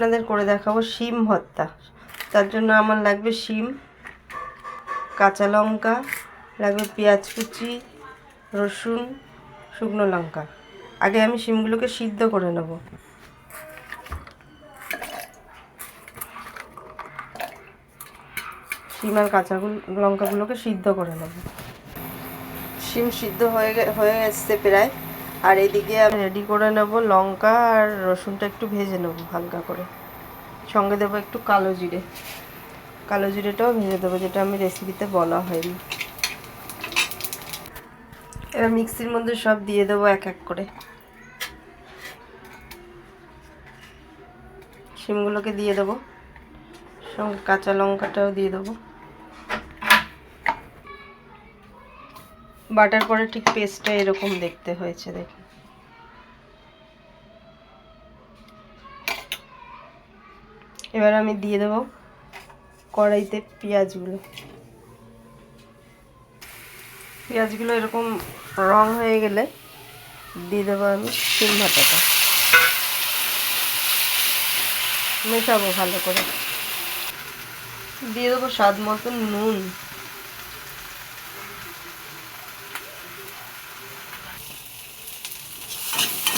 আপনাদের করে দেখাবো শিম ভর্তা। তার জন্য আমার লাগবে শিম, কাঁচা লঙ্কা, লাগবে পেঁয়াজ কুচি, রসুন, শুকনো লঙ্কা। আগে আমি শিমগুলোকে সিদ্ধ করে নেব। শিম আর কাঁচা লঙ্কাগুলোকে সিদ্ধ করে নেব। শিম সিদ্ধ হয়ে হয়ে এসছে প্রায়। আর এদিকে আমি রেডি করে নেব লঙ্কা আর রসুনটা একটু ভেজে নেব হালকা করে। সঙ্গে দেবো একটু কালো জিরে। কালো জিরেটাও ভেজে দেবো, যেটা আমি রেসিপিতে বলা হয়নি। এবার মিক্সির মধ্যে সব দিয়ে দেবো এক এক করে। শিমগুলোকে দিয়ে দেবো। সঙ্গে কাঁচা লঙ্কাটাও দিয়ে দেবো। বাটার পরে ঠিক পেস্টটা এরকম দেখতে হয়েছে দেখুন এবার আমি দিয়ে দেবো কড়াইতে পেঁয়াজগুলো। পেঁয়াজগুলো এরকম রং হয়ে গেলে দিয়ে দেবো আমি শিম ভাটাটা। মেশাবো ভালো করে। দিয়ে দেবো স্বাদ মতন নুন।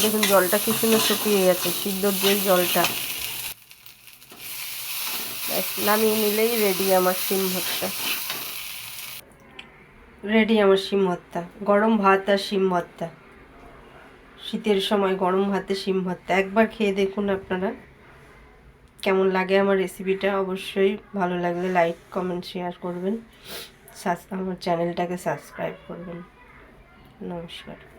দেখুন, জলটা কি সুন্দর শুকিয়ে গেছে সিদ্ধর যেই জলটা। নামিয়ে নিলেই রেডি আমার শিম ভর্তা। রেডি আমার শিম ভর্তা। গরম ভাত আর শিম ভর্তা। শীতের সময় গরম ভাতে শিম ভর্তা। একবার খেয়ে দেখুন আপনারা, কেমন লাগে আমার রেসিপিটা অবশ্যই ভালো লাগলে লাইক কমেন্ট শেয়ার করবেন। আমার চ্যানেলটাকে সাবস্ক্রাইব করবেন। নমস্কার।